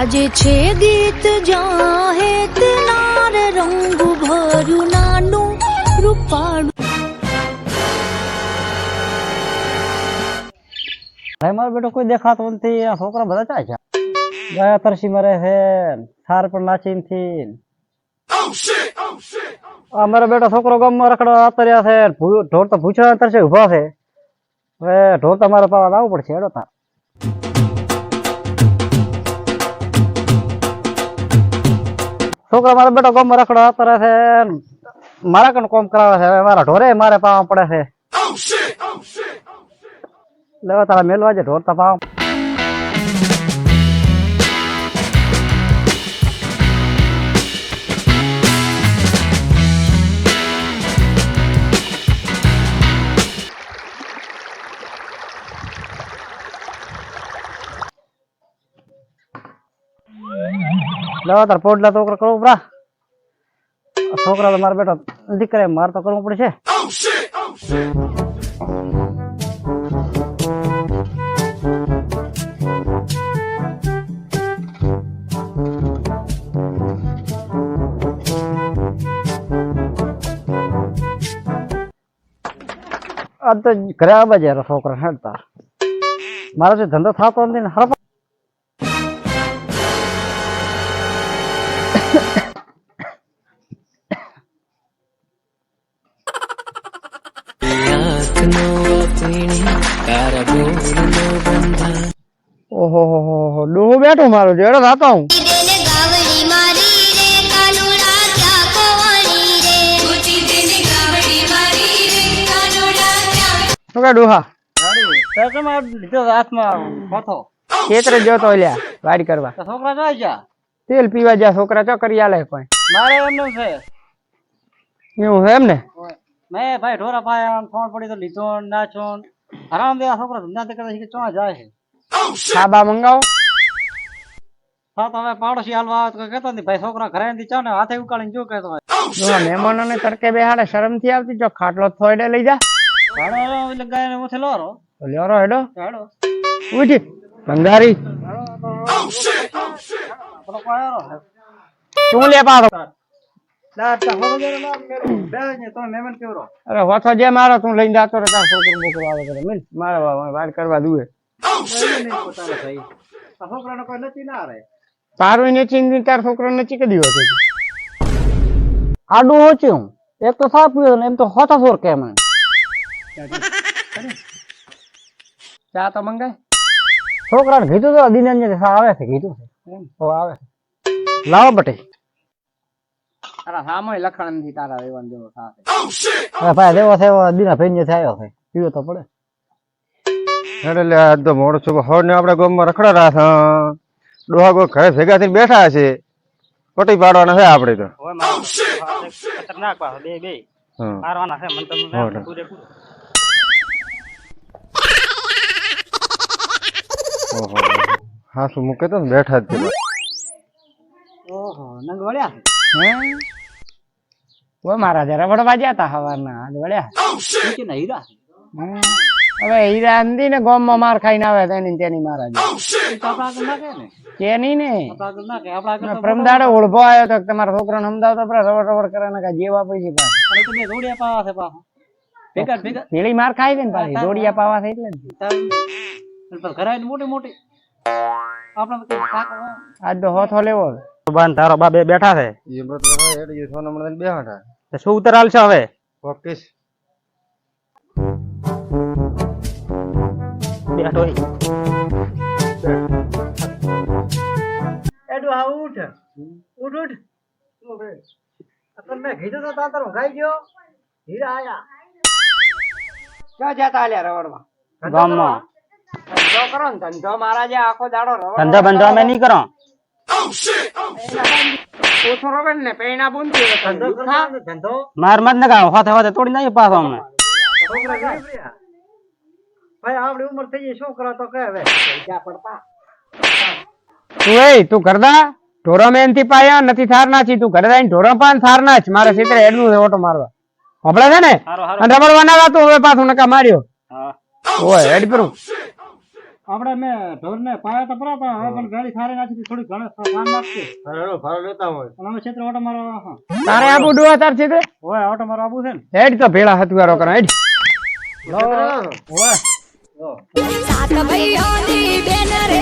વાજે છે ગીત જાહેત નાર રંગ ભર્યું નાનું રૂપાળું ભાઈ મારો બેટો કોઈ દેખાતો નથી આ છોકરા બધા ચાય છે ગયા તરસી મરે છે થાર પણ નાચી નથી આ મારો બેટો છોકરો ગામમાં રખડવા આવતા છે ભૂ- ઢોર તો પૂછવા તરસે ઊભા છે હવે ઢોર તો મારા પાવા આવવું પડશે હેડો છોકરા મારો બેટો કોમ રખડવા આવતા છે. મારા કણ કોમ કરાવે છે. હવે મારા ઢોરે મારે પાવા પડે છે. લેવા તારા મેલવા જે ઢોર તા પાવા લેવા તાર પોડલા છોકરા કરવું ઉપરા છોકરા તો માર બેટો દીકરા માર તો કરવું પડશે. આ તો ઘરે આવવા જાય છોકરા હેડતા. મારો જે ધંધો થતો નથી ને ઓહો હો હો હો ડોહો બેઠો મારો જેડો થતો હું. દેને ગાવડી મારી રે કાનુડા ક્યાં કોવાણી રે. પૂછી દેને ગાવડી મારી રે કાનુડા ક્યાં શું કે ડોહા? લીધો હાથમાં પથો ખેતરે જોતો લ્યા વાડી કરવા. છોકરા જાય છે તેલ પીવા જ્યાં છોકરા ચો કરી આલે કોઈ. મારે એમનું છે. એવું છે એમ ને? મેં ભાઈ ઢોરા પાયા ફોન પડી તો લીધો નાચો આરામ દે આ છોકરા ધંધા તે કરે છે કે ચોં જાય છે. ખાબા મંગાવો. હા તમે પાડોશી હાલવા આવે તો કહેતો નથી ભાઈ છોકરા ઘરે નથી ચાને હાથે ઉકાળીને જો કહેતો હોય. મહેમાનો ને તડકે બેહાડે શરમથી આવતી જો ખાટલો થોડે લઈ જા. હાડો એટલે ગાય ને ઉઠે લોરો લોરો હેડો. હેડો. ઉઠી. બંગારી. તું લે પાડો અરે હોથો જે મારો તું લઈને જાતો રે તાર છોકરો બોકરો આવે કરે મિલ મારે વાડ કરવા દુએ. તારું નથી ને તાર છોકરો નથી કદી હોતો. આડું હોચ્યું એક તો પીયો ને એમ તો હોતા સોર કે મને ચા તો મંગાય. છોકરાને કીધું તો દિનંજન આવે છે કીધું છે. આવે. લાવો બટે તારા સામે લખણ નથી તારા રેવાન દેવો સાથે અરે ભાઈ દેવો થયો દીના ભાઈ થયો છે. પીવો તો પડે. એટલે આજ તો મોડો છો હોડ ને આપડે ગામમાં રખડા રહ્યા છે ડોહા કોઈ ઘરે ભેગા થઈને બેઠા છે. પટી પાડવાના છે આપડે તો. હવે મારો ખતરનાક બે બે. મારવાના છે મને તમને. પૂરેપૂરો ઓહો હા શું મૂકે તો ને બેઠા જ છે. ઓહો નંગ વળ્યા હે? મારા જરા વડવા ગયા તા હવારના. આજ વળ્યા. કે હમ. હવે હીરા અંદી ને ગોમમાં માર ખાઈને આવે તો તેની મારા કે નહીં? ને? પ્રમદાડે ઓળભો આવ્યો તો તમારા છોકરાને સમજાવતો પડે રવડ રવડ કરે ને કાંઈ જેવા પૈસે પેલી માર ખાઈ દે ને પાછી. દોડિયા પાવા છે એટલે ને. આજ તો હોથો લેવો બાન તારો બા બે બેઠા છે. એ બધું હે હેડ ગયું નમણ બે હાટા તો શું ઉતર હાલશે હવે? ઓકે બેઠો એડું હા ઉઠ. ઉઠ ઉઠ. મેં કીધું તો તાતર ગાઈ ગયો. હીરા આયા. ક્યાં જતા આલ્યા રવડમાં ગામમાં. ધંધો કરો ને ધંધો મારા જે આખો દાડો રવડ ધંધો બંધો અમે નહીં કરો. માર મત ને કાં હોતે હોતે તોડી નાખી પાછો અમને. ભાઈ આપડી ઉંમર થઈ ગઈ શું તો કે હવે તું એ તું કરદા ઢોરો મેનથી પાયા નથી થાર નાચી તું ઘરે જઈને ઢોરો પાન થાર નાચ મારે સીતરે હેડવું છે ઓટો મારવા. હમણે છે ને? અને તું હવે પાછું નકા માર્યો. ઓય હેડ કરું આપણે મેં ઢોરને પાયા તો પરા પણ હવે પણ ગાડી સારી નાખી થોડી ઘણે કામ નાખશે ફાળો ફાળો લેતા હોય. અને અમે ક્ષેત્ર ઓટો મારો હા. તારે આબુ ડોહા તાર છે તે ઓય ઓટો મારો આબુ છે ને? હેડ તો ભેળા હતવારો કરો હેડ. ઓય સાત ભાઈઓની બેન રે